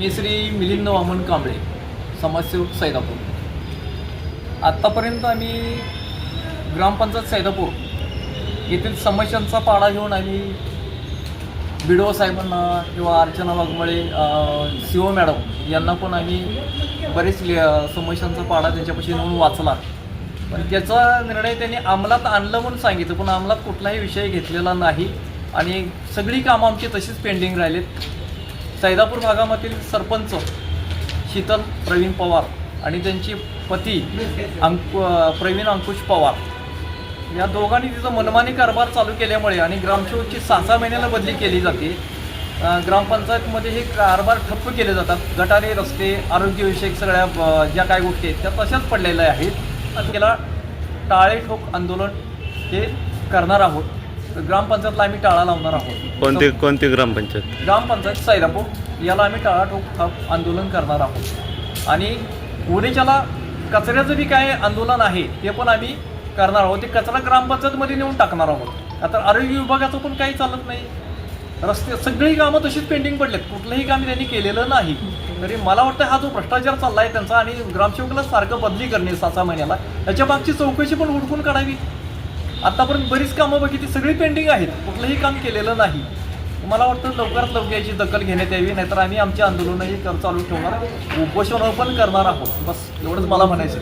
मी श्री मिलिंद वामन कांबळे समाजसेवक सैदापूर. आत्तापर्यंत आम्ही ग्रामपंचायत सैदापूर येथील समस्यांचा पाडा घेऊन आम्ही बिडो साहेबांना किंवा Archana Waghmare C O madam यांना पण आम्ही बरेच समस्यांचा पाडा त्यांच्यापाशी नेऊन वाचला. पण त्याचा निर्णय त्यांनी अंमलात आणलं म्हणून सांगितलं पण अंमलात कुठलाही विषय घेतलेला नाही आणि सगळी कामं आमची तशीच पेंडिंग राहिलेत. सैदापूर भागामधील सरपंच शीतल प्रवीण पवार आणि त्यांची पती अंकु प्रवीण अंकुश पवार. या दोघांनी तिथं मनमानी कारभार चालू केल्यामुळे आणि ग्रामसेवकची सहा सहा महिन्याला बदली केली जाते. ग्रामपंचायतमध्ये हे कारभार ठप्प केले जातात. गटारे रस्ते आरोग्यविषयक सगळ्या ज्या काय गोष्टी आहेत त्या तशाच पडलेल्या आहेत. त्याला टाळे ठोक आंदोलन हे करणार आहोत. ग्रामपंचायतला आम्ही टाळा लावणार आहोत. कोणती कोणती ग्रामपंचायत? ग्रामपंचायत सैरापूर याला आम्ही टाळाठोक ठाप आंदोलन करणार आहोत. आणि उद्याच्याला कचऱ्याचं बी काय आंदोलन आहे ते पण आम्ही करणार आहोत. ते कचरा ग्रामपंचायतमध्ये नेऊन टाकणार आहोत. आता आरोग्य विभागाचं पण काही चालत नाही. रस्ते सगळी कामं तशीच पेंडिंग पडलेत. कुठलंही काम त्यांनी केलेलं नाही. तरी मला वाटतं हा जो भ्रष्टाचार चालला आहे त्यांचा आणि ग्रामसेवकाला सारखं बदली करणे सहा सहा महिन्याला त्याच्या मागची चौकशी पण उडकून काढावी. आतापर्यंत बरीच कामं बघितली सगळी पेंडिंग आहेत. कुठलंही काम केलेलं नाही. मला वाटतं लवकरात लवकर याची दखल घेण्यात यावी नाहीतर आम्ही आमचे आंदोलनही कर चालू ठेवणार उपोषण पण करणार आहोत. बस एवढंच मला म्हणायचं